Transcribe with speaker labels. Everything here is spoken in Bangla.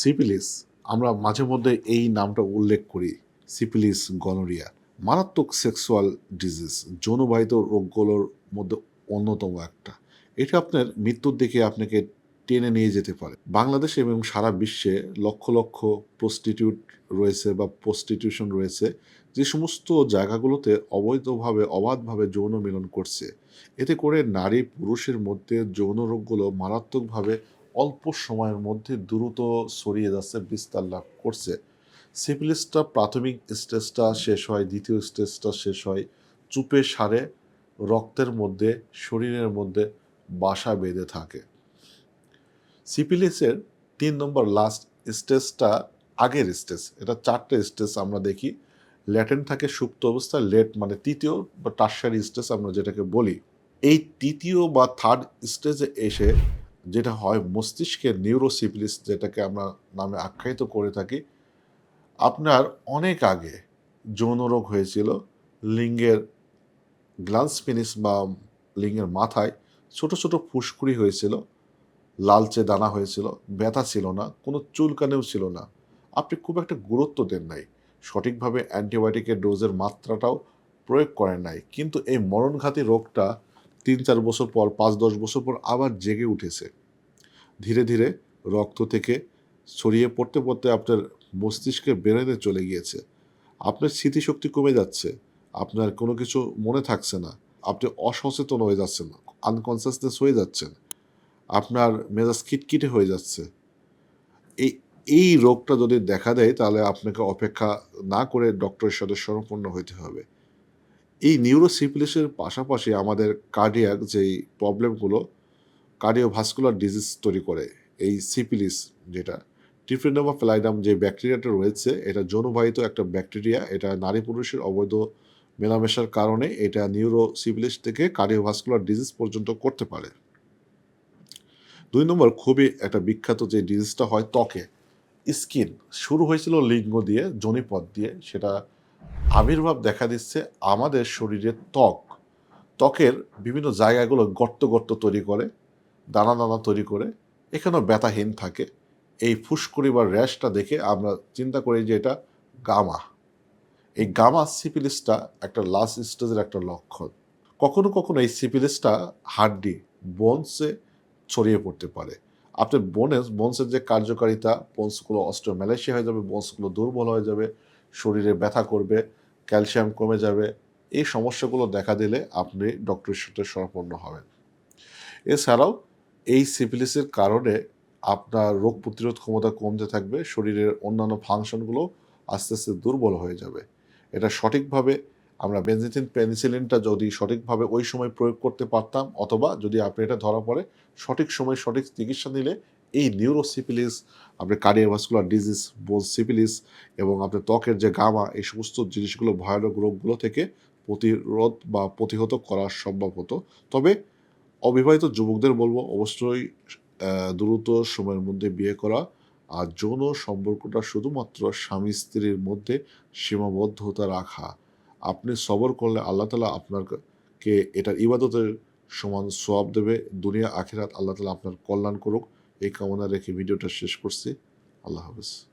Speaker 1: সিপিলিস আমরা মাঝে মধ্যে এই নামটা উল্লেখ করি সিপিলিস গনোরিয়া। মারাত্মক সেক্সুয়াল ডিজিজ, যৌনবাহিত রোগগুলোর মধ্যে অন্যতম একটা। এটা আপনার মৃত্যুর দিকে আপনাকে টেনে নিয়ে যেতে পারে। বাংলাদেশে এবং সারা বিশ্বে লক্ষ লক্ষ প্রস্টিটিউট রয়েছে বা প্রস্টিটিউশন রয়েছে, যে সমস্ত জায়গাগুলোতে অবৈধভাবে, অবাধভাবে যৌন মিলন করছে। এতে করে নারী পুরুষের মধ্যে যৌন রোগগুলো মারাত্মকভাবে অল্প সময়ের মধ্যে দ্রুত ছড়িয়ে যাচ্ছে, বিস্তার লাভ করছে। সিপিলিসটা প্রাথমিক স্টেজটা শেষ হয়, দ্বিতীয় স্টেজটা শেষ হয়। চুপে সারে রক্তের মধ্যে, শরীরের মধ্যে বাসা বেঁধে থাকে। সিপিলিসের তিন নম্বর লাস্ট স্টেজটা আগের স্টেজ, এটা চারটে স্টেজ আমরা দেখি। ল্যাটেন্ট থাকে সুপ্ত অবস্থা লেট মানে তৃতীয় বা টার্সারি স্টেজ আমরা যেটাকে বলি। এই তৃতীয় বা থার্ড স্টেজে এসে যেটা হয় মস্তিষ্কের নিউরোসিপিলিস যেটাকে আমরা নামে আখ্যায়িত করে থাকি, আপনার অনেক আগে যৌন রোগ হয়েছিল, লিঙ্গের গ্লান্স পেনিস বা লিঙ্গের মাথায় ছোট ছোট ফুসকুড়ি হয়েছিল, লালচে দানা হয়েছিল, ব্যথা ছিল না, কোনো চুলকানেও ছিল না। আপনি খুব একটা গুরুত্ব দেন নাই। সঠিকভাবে অ্যান্টিবায়োটিকের ডোজের মাত্রাটাও প্রয়োগ করেন নাই। কিন্তু এই মরণঘাতী রোগটা তিন চার বছর পর, পাঁচ দশ বছর পর আবার জেগে উঠেছে। ধীরে ধীরে রক্ত থেকে ছড়িয়ে পড়তে পড়তে আপনার মস্তিষ্কে বেরোতে চলে গিয়েছে। আপনার স্মৃতিশক্তি কমে যাচ্ছে। আপনার কোনো কিছু মনে থাকছে না। আপনি অসচেতন হয়ে যাচ্ছেন আনকনসিয়াসনেস হয়ে যাচ্ছেন। আপনার মেজাজ খিটখিটে হয়ে যাচ্ছে। এই এই রোগটা যদি দেখা দেয়, তাহলে আপনাকে অপেক্ষা না করে ডক্টরের সাথে শরণাপন্ন হইতে হবে। এই নিউরোসিপিলিসের পাশাপাশি আমাদের কার্ডিয়াক যেই প্রবলেমগুলো কার্ডিওভাস্কুলার ডিজিজ তৈরি করে, এই সিপিলিস যেটা। টিফ্রেনোমা ফ্লাইডাম যে ব্যাকটেরিয়াটা রয়েছে, এটা যৌনবাহিত একটা ব্যাকটেরিয়া এটা নারী পুরুষের অবৈধ মেলামেশার কারণে এটা নিউরোসিপিলিস থেকে কার্ডিওভাস্কুলার ডিজিজ পর্যন্ত করতে পারে। দুই নম্বর, খুবই একটা বিখ্যাত যে ডিজিজটা হয় ত্বকে, স্কিন। শুরু হয়েছিল লিঙ্গ দিয়ে জনিপথ দিয়ে, সেটা আবির্ভাব দেখা দিচ্ছে আমাদের শরীরের ত্বক। ত্বকের বিভিন্ন জায়গাগুলো গর্ত গর্ত তৈরি করে দানা দানা তৈরি করে এখানেও ব্যথাহীন থাকে। এই ফুসকুড়ি বা র্যাশটা দেখে আমরা চিন্তা করি যে এটা গামা। এই গামা সিপিলিসটা একটা লাস্ট স্টেজের একটা লক্ষণ। কখনো কখনো এই সিপিলিসটা হাড্ডি, বোনসে ছড়িয়ে পড়তে পারে। আপনি বোনেস বোনসের যে কার্যকারিতা, বোনসগুলো অস্ট্রোম্যালেশিয়া হয়ে যাবে, বোনসগুলো দুর্বল হয়ে যাবে, শরীরে ব্যথা করবে, ক্যালসিয়াম কমে যাবে, এই সমস্যাগুলো দেখা দিলে আপনি ডক্টরের সাথে শরণাপন্ন হবেন। এছাড়াও এই সিফিলিসের কারণে আপনার রোগ প্রতিরোধ ক্ষমতা কমতে থাকবে, শরীরের অন্যান্য ফাংশনগুলো আস্তে আস্তে দুর্বল হয়ে যাবে। এটা সঠিকভাবে আমরা বেনজিথিন পেনিসিলিনটা যদি সঠিকভাবে ওই সময় প্রয়োগ করতে পারতাম অথবা যদি আপনি এটা ধরা পড়ে, সঠিক সময় সঠিক চিকিৎসা নিলে এই নিউরোসিপিলিস আপনার কার্ডিওভাস্কুলার ডিজিজ বোন সিপিলিস এবং আপনার ত্বকের যে গামা, এই সমস্ত জিনিসগুলো ভয়ানক রোগগুলো থেকে প্রতিরোধ বা প্রতিহত করা সম্ভব হতো। তবে অবিবাহিত যুবকদের বলব, অবশ্যই দ্রুত সময়ের মধ্যে বিয়ে করা। আর যৌন সম্পর্কটা শুধুমাত্র স্বামী স্ত্রীর মধ্যে সীমাবদ্ধতা রাখা। আপনি সবর করলে আল্লাহ তালা আপনাকে এটার ইবাদতের সমান সোয়াব দেবে। দুনিয়া, আখিরাত, আল্লাহ তালা আপনার কল্যাণ করুক। এই কামনা রেখে ভিডিওটা শেষ করছি। আল্লাহ হাফিজ।